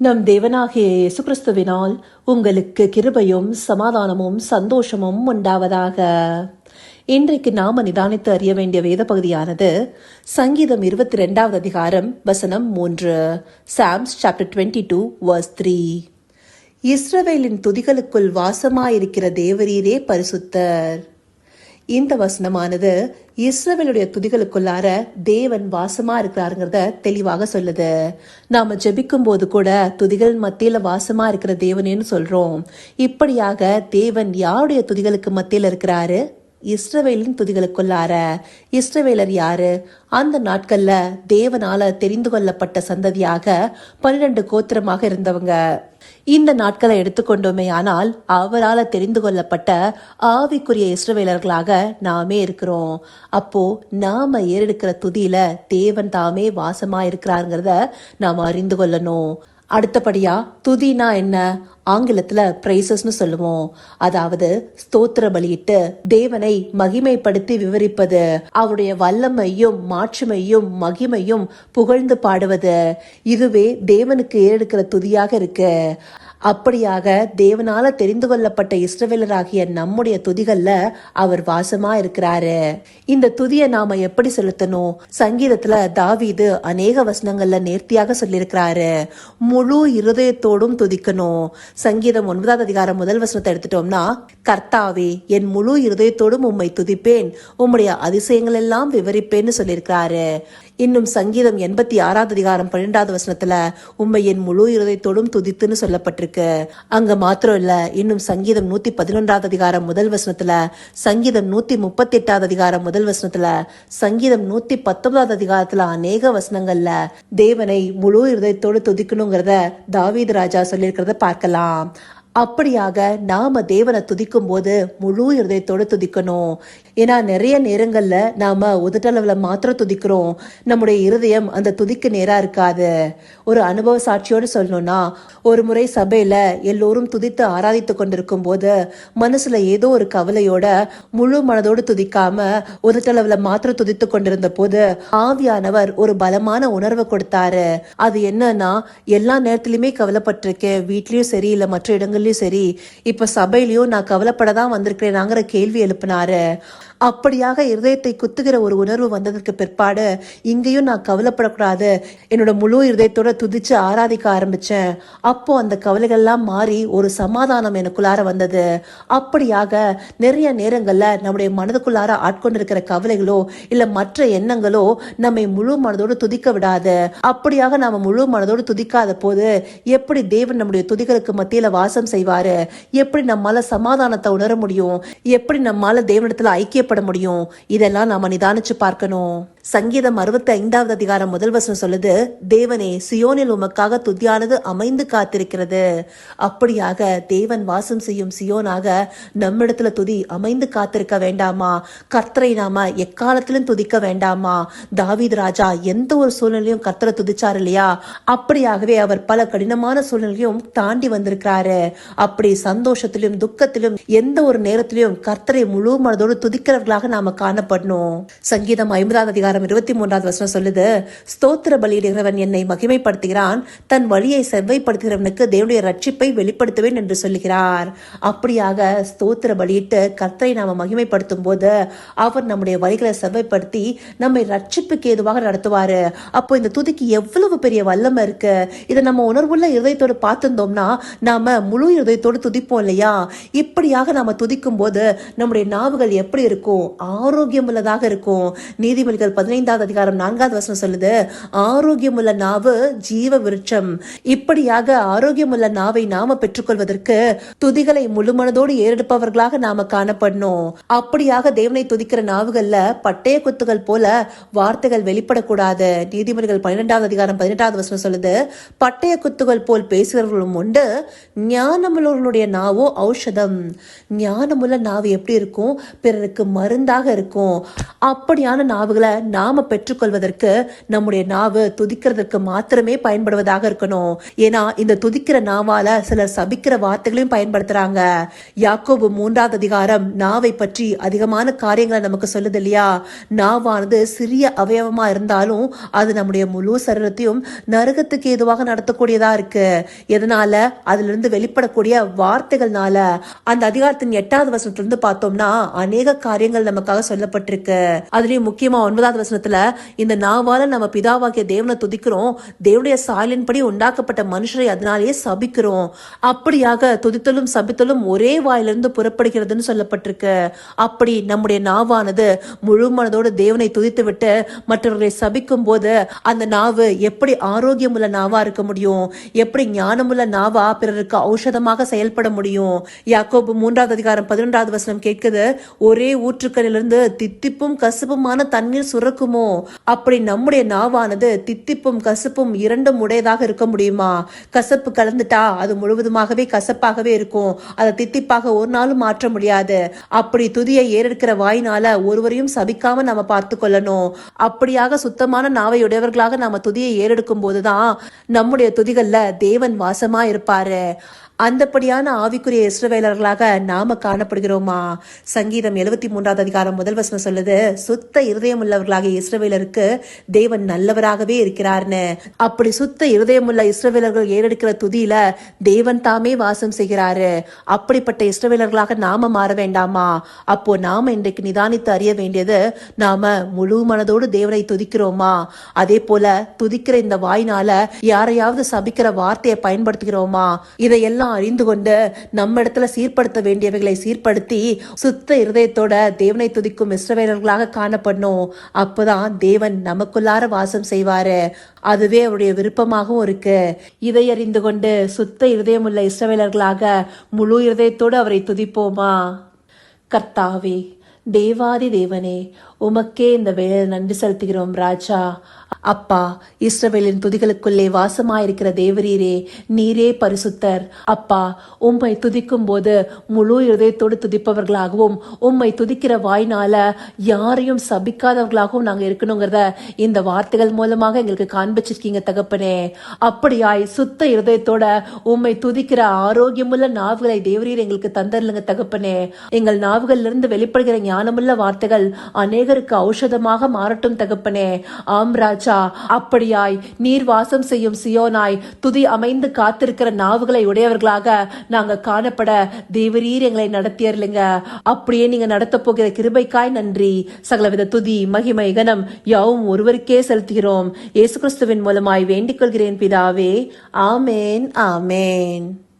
நம் தேவனாகிய இயேசு கிறிஸ்துவினால் உங்களுக்கு கிருபையும் சமாதானமும் சந்தோஷமும் உண்டாவதாக. இன்றைக்கு நாம நிதானித்து அறிய வேண்டிய வேத பகுதியானது சங்கீதம் இருபத்தி ரெண்டாவது அதிகாரம் வசனம் மூன்று psalms chapter twenty two verse three. இஸ்ரவேலின் துதிகளுக்குள் வாசமாயிருக்கிற தேவரீரே பரிசுத்தர். இந்த வசனமானது இஸ்ரவேலுடைய துதிகளுக்குள்ளார தேவன் வாசமா இருக்கிறாருங்கிறத தெளிவாக சொல்லுது. நாம ஜெபிக்கும் போது கூட துதிகள் மத்தியில வாசமா இருக்கிற தேவனேன்னு சொல்றோம். இப்படியாக தேவன் யாருடைய துதிகளுக்கு மத்தியில் இருக்கிறாரு? இஸ்ரவேலின் துதிகளுக்குள்ளார. இஸ்ரவேலர் யாரு? அந்த நாட்கள்ல தேவனால தெரிந்து கொள்ளப்பட்ட சந்ததியாக பன்னிரண்டு கோத்திரமாக இருந்தவங்க. இந்த நாட்களை எடுத்துக்கொண்டோமே ஆனால் அவரால் தெரிந்து கொள்ளப்பட்ட ஆவிக்குரிய இஸ்ரவேலர்களாக நாமே இருக்கிறோம். அப்போ நாம ஏறெடுக்கிற துதியில தேவன் தாமே வாசமா இருக்கிறாருங்கிறத நாம் அறிந்து கொள்ளணும். அடுத்தபடியா துதினா என்ன? ஆங்கிலத்துல பிரைசஸ்னு சொல்லுவோம். அதாவது ஸ்தோத்திர பலியிட்டு தேவனை மகிமைப்படுத்தி விவரிப்பது. அவருடைய வல்லமையும் மாட்சிமையும் மகிமையும் புகழ்ந்து பாடுவது. இதுவே தேவனுக்கு ஏறெடுக்கிற துதியாக இருக்கு. அப்படியாக தேவனால தெரிந்து கொள்ளப்பட்ட இஸ்ரவேலராகிய நம்முடைய துதிகள்ல அவர் வாசமா இருக்கிறாரு இந்த துதியை நாம எப்படி செலுத்தணும்? சங்கீதத்துல தாவீது அநேக வசனங்கள்ல நேர்த்தியாக சொல்லியிருக்கிறாரு. முழு இருதயத்தோடும் துதிக்கணும். சங்கீதம் ஒன்பதாவது அதிகாரம் முதல் வசனத்தை எடுத்துட்டோம்னா கர்த்தாவே என் முழு இருதயத்தோடும் உம்மை துதிப்பேன். உம்முடைய அதிசயங்கள் எல்லாம் விவரிப்பேன்னு சொல்லியிருக்கிறாரு. இன்னும் சங்கீதம் எண்பத்தி ஆறாவது அதிகாரம் பன்னெண்டாவது வசனத்துல உண்மை என் முழு இருதயத்தோடும் துதித்துன்னு சொல்லப்பட்டிருக்கு. அங்க மாத்திரம் இல்ல இன்னும் சங்கீதம் நூத்தி பதினொன்றாவது அதிகாரம் முதல் வசனத்துல சங்கீதம் நூத்தி முப்பத்தி எட்டாவது அதிகாரம் முதல் வசனத்துல சங்கீதம் நூத்தி பத்தொன்பதாவது அதிகாரத்துல அநேக வசனங்கள்ல தேவனை முழு இருதயத்தோடு துதிக்கணுங்கிறத தாவீது ராஜா சொல்லியிருக்கிறத பார்க்கலாம். அப்படியாக நாம தேவனை துதிக்கும் போது முழு இருதயத்தோடு துதிக்கணும். ஏன்னா நிறைய நேரங்கள்ல நாம உதட்டளவுல மாத்திரம் துதிக்கிறோம். நம்முடைய இருதயம் அந்த துதிக்கு நேரா இருக்காது. ஒரு அனுபவ சாட்சியோடு சொல்லணும்னா ஒரு முறை சபையில எல்லோரும் துதித்து ஆராதித்து கொண்டிருக்கும் போது மனசுல ஏதோ ஒரு கவலையோட முழு மனதோடு துதிக்காம உதட்டளவுல மாத்திரம் துதித்து கொண்டிருந்த போது ஆவியானவர் ஒரு பலமான உணர்வை கொடுத்தாரு. அது என்னன்னா எல்லா நேரத்திலுமே கவலைப்பட்டிருக்கேன். வீட்லயும் சரி இல்லை மற்ற சொல்லி சரி இப்ப சபையிலயும் நான் கவலைப்படதான் வந்திருக்கிறேனாங்கிற கேள்வி எழுப்பினாரு. அப்படியாக இருதயத்தை குத்துகிற ஒரு உணர்வு வந்ததற்கு பிற்பாடு இங்கேயும் நான் கவலைப்படக்கூடாது. என்னோட முழு இருதயத்தோட துதிச்சு ஆராதிக்க ஆரம்பிச்சேன். அப்போ அந்த கவலைகள்லாம் மாறி ஒரு சமாதானம் எனக்குள்ளார வந்தது. அப்படியாக நிறைய நேரங்கள்ல நம்முடைய மனதுக்குள்ளார ஆட்கொண்டிருக்கிற கவலைகளோ இல்ல மற்ற எண்ணங்களோ நம்மை முழு மனதோடு துதிக்க விடாது. அப்படியாக நாம முழு மனதோடு துதிக்காத போது எப்படி தேவன் நம்முடைய துதிகளுக்கு மத்தியில வாசம் செய்வாரு? எப்படி நம்மால சமாதானத்தை உணர முடியும்? எப்படி நம்மால தேவனிடத்துல ஐக்கியப்பட முடியும். இதெல்லாம் நாம நிதானிச்சு பார்க்கணும். சங்கீதம் அறுபத்தி ஐந்தாவது அதிகாரம் முதல் வசனம் சொல்லுது தேவனே சியோனில் உமக்காக துதியானது அமைந்து காத்திருக்கிறது. அப்படியாக தேவன் வாசம் செய்யும் சியோனாக நம்மிடத்துல துதி அமைந்து காத்திருக்க வேண்டாமா? கர்த்தரை நாம எக்காலத்திலும் துதிக்க வேண்டாமா? தாவீத் ராஜா எந்த ஒரு சூழ்நிலையும் கர்த்தரை துதிச்சார் இல்லையா? அப்படியாகவே அவர் பல கடினமான சூழ்நிலையும் தாண்டி வந்திருக்கிறாரு. அப்படி சந்தோஷத்திலும் துக்கத்திலும் எந்த ஒரு நேரத்திலும் கர்த்தரை முழு மனதோடு துதிக்கிறவர்களாக நாம காணப்படணும். சங்கீதம் ஐம்பதாவது அதிகாரம் இருபத்தி மூன்றாவது வசனம் சொல்லுது ஸ்தோத்திர பலியிடுகிறவன் என்னை மகிமைப்படுத்துகிறான். தன் வழியை செவ்வைப்படுத்துகிறவனுக்கு தேவனுடைய ரட்சிப்பை வெளிப்படுத்துவேன் என்று சொல்லுகிறார். அப்படியாக ஸ்தோத்திர பலியிட்டு கர்த்தரை நாம மகிமைப்படுத்தும் போது அவர் நம்முடைய வழிகளை செவ்வைப்படுத்தி நம்மை ரட்சிப்புக்கு ஏதுவாக நடத்துவார். அப்போ இந்த துதிக்கு எவ்வளவு பெரிய வல்லமை இருக்கு. இதை நம்ம உணர்வுள்ள இருதயத்தோடு பார்த்திருந்தோம்னா நாம முழு இருதயத்தோடு துதிப்போம் இல்லையா? இப்படியாக நாம துதிக்கும் போது நம்முடைய நாவுகள் எப்படி இருக்கும்? ஆரோக்கியம் உள்ளதாக இருக்கும். நீதிமொழிகள் பதினைந்தாவது அதிகாரம் நான்காவது வசனம் சொல்லுது ஆரோக்கியமுள்ள நாவு ஜீவ விருட்சம் இப்படியாக ஆரோக்கியமுள்ள நாவை நாம பெற்றுக்கொள்வதற்கு துதிகளை முழுமனதோடு ஏறெடுப்பவர்களாக நாம காணப்படணும். அப்படியாக தேவனை துதிக்கிற நாவுகள்ல பட்டய குத்துகள் போல வார்த்தைகள் வெளிப்படக்கூடாது. நீதிமொழிகள் பன்னிரெண்டாவது அதிகாரம் பதினெட்டாவது வசனம் சொல்லுது பட்டய குத்துகள் போல் பேசுகிறவர்களும் உண்டு. ஞானமுள்ளவர்களுடைய நாவோ ஔஷதம். ஞானமுள்ள நாவு எப்படி இருக்கும்? பிறருக்கு மருந்தாக இருக்கும். அப்படியான நாவுகளை நாம பெற்றுக்கொள்வதற்கு நம்முடைய நாவு துதிக்கிறதுக்கு மாத்திரமே பயன்படுவதாக இருக்கணும். ஏன்னா இந்த துதிக்கிற நாவால சிலர் சபிக்கிற வார்த்தைகளையும் பயன்படுத்துறாங்க. யாக்கோபு மூன்றாவது அதிகாரம் நாவை பற்றி அதிகமான காரியங்களை நமக்கு சொல்லுது இல்லையா? நாவானது சிறிய அவயவமா இருந்தாலும் அது நம்முடைய முழு சரீரத்தையும் நரகத்துக்கு ஏதுவாக நடத்தக்கூடியதா இருக்கு. எதனால? அதுல இருந்து வெளிப்படக்கூடிய வார்த்தைகள்னால. அந்த அதிகாரத்தின் எட்டாவது வசனத்துல இருந்து பார்த்தோம்னா அநேக காரியங்கள் நமக்காக சொல்லப்பட்டிருக்கு. அதுலயும் முக்கியமா ஒன்பதாவது வசனத்துல இந்த நாவால நம்ம பிதாவாகிய தேவனை துதிக்கிறோம். தேவனுடைய சாயலின்படி உண்டாக்கப்பட்ட மனுஷரை அதனாலேயே சபிக்கிறோம். அப்படியாக துதித்தலும் சபித்தலும் ஒரே வாயிலிருந்து புறப்படுகிறதுன்னு சொல்லப்பட்டிருக்கு. அப்படி நம்முடைய நாவானது முழு மனதோடு தேவனை துதித்து விட்டு மற்றவர்களை சபிக்கும் போது அந்த நாவு எப்படி ஆரோக்கியமுள்ள நாவா இருக்க முடியும்? எப்படி ஞானமுள்ள நாவா பிறருக்கு ஔஷதமாக செயல்பட முடியும்? யாக்கோபு மூன்றாவது அதிகாரம் பதினொன்றாவது வசனம் கேட்குது ஒரே ஊற்றுக்கண்ணிலிருந்து தித்திப்பும் கசப்புமான தண்ணீர் சுர சுரக்குமோ அப்படி நம்முடைய நாவானது தித்திப்பும் கசப்பும் இரண்டும் உடையதாக இருக்க முடியுமா? கசப்பு கலந்துட்டா அது முழுவதுமாகவே கசப்பாகவே இருக்கும். அதை தித்திப்பாக ஒரு நாளும் மாற்ற முடியாது. அப்படி துதியை ஏறெடுக்கிற வாயினால ஒருவரையும் சபிக்காம நாம பார்த்து கொள்ளணும். அப்படியாக சுத்தமான நாவை உடையவர்களாக நாம துதியை ஏறெடுக்கும் போதுதான் நம்முடைய துதிகள்ல தேவன் வாசமா இருப்பாரு. அந்தப்படியான ஆவிக்குரிய இஸ்ரவேலர்களாக நாம காணப்படுகிறோமா? சங்கீதம் எழுபத்தி மூன்றாவது அதிகாரம் முதல் வசனம் சொல்லுது சுத்த இருதயம் உள்ளவர்களாகிய இஸ்ரவேலருக்கு தேவன் நல்லவராகவே இருக்கிறார்னு. அப்படி சுத்த இருதயமுள்ள இஸ்ரவேலர்கள் ஏறெடுக்கிற துதியில தேவன் தாமே வாசம் செய்கிறாரு. அப்படிப்பட்ட இஸ்ரவேலர்களாக நாம மாற வேண்டாமா? அப்போ நாம இன்றைக்கு நிதானித்து அறிய வேண்டியது நாம முழு மனதோடு தேவனை துதிக்கிறோமா? அதே போல துதிக்கிற இந்த வாயினால யாரையாவது சபிக்கிற வார்த்தையை பயன்படுத்துகிறோமா? இதையெல்லாம் அறிந்து கொண்டு நம்ம இடத்துல சீர்படுத்த வேண்டியவைகளை சீர்படுத்தி சுத்த இருதயத்தோட தேவனை துதிக்கும் இஸ்ரவேலர்களாக காணப்படணும். அப்போதான் தேவன் நமக்குள்ளார வாசம் செய்வாரு. அதுவே அவருடைய விருப்பமாகவும் இருக்கு. இதை அறிந்து கொண்டு சுத்த இருதயமுள்ள இஸ்ரவேலர்களாக முழு இருதயத்தோடு அவரை துதிப்போமா? கர்த்தாவே தேவாதி தேவனே உமக்கே இந்த வேலை நன்றி செலுத்துகிறோம் ராஜா. அப்பா இஸ்ரவேலின் துதிகளுக்குள்ளே வாசமாயிருக்கிற தேவரீரே நீரே பரிசுத்தர். அப்பா உம்மை துதிக்கும் போது முழு இதயத்தோடு துதிப்பவர்களாகவும் உம்மை துதிக்கிற வாய்னால யாரையும் சபிக்காதவர்களாகவும் நாங்கள் இருக்கணுங்கிறத இந்த வார்த்தைகள் மூலமாக எங்களுக்கு காண்பிச்சிருக்கீங்க தகப்பனே. அப்படியாய் சுத்த இருதயத்தோட உம்மை துதிக்கிற ஆரோக்கியமுள்ள நாவுகளை தேவரீர் எங்களுக்கு தந்தரலுங்க தகப்பனே. எங்கள் நாவுகள்ல இருந்து வெளிப்படுகிற ஞானமுள்ள வார்த்தைகள் அநேக அநேகருக்கு ஔஷதமாக மாறட்டும் தகப்பனே. ஆம் ராஜா அப்படியாய் நீர் வாசம் செய்யும் சியோனாய் துதி அமைந்து காத்திருக்கிற நாவுகளை உடையவர்களாக நாங்க காணப்பட தேவரீர் எங்களை நடத்தியர்லிங்க. அப்படியே நீங்க நடத்த போகிற கிருபைக்காய் நன்றி. சகலவித துதி மகிமை கனம் யாவும் ஒருவருக்கே செலுத்துகிறோம். இயேசு கிறிஸ்துவின் மூலமாய் வேண்டிக் கொள்கிறேன் பிதாவே. ஆமேன் ஆமேன்.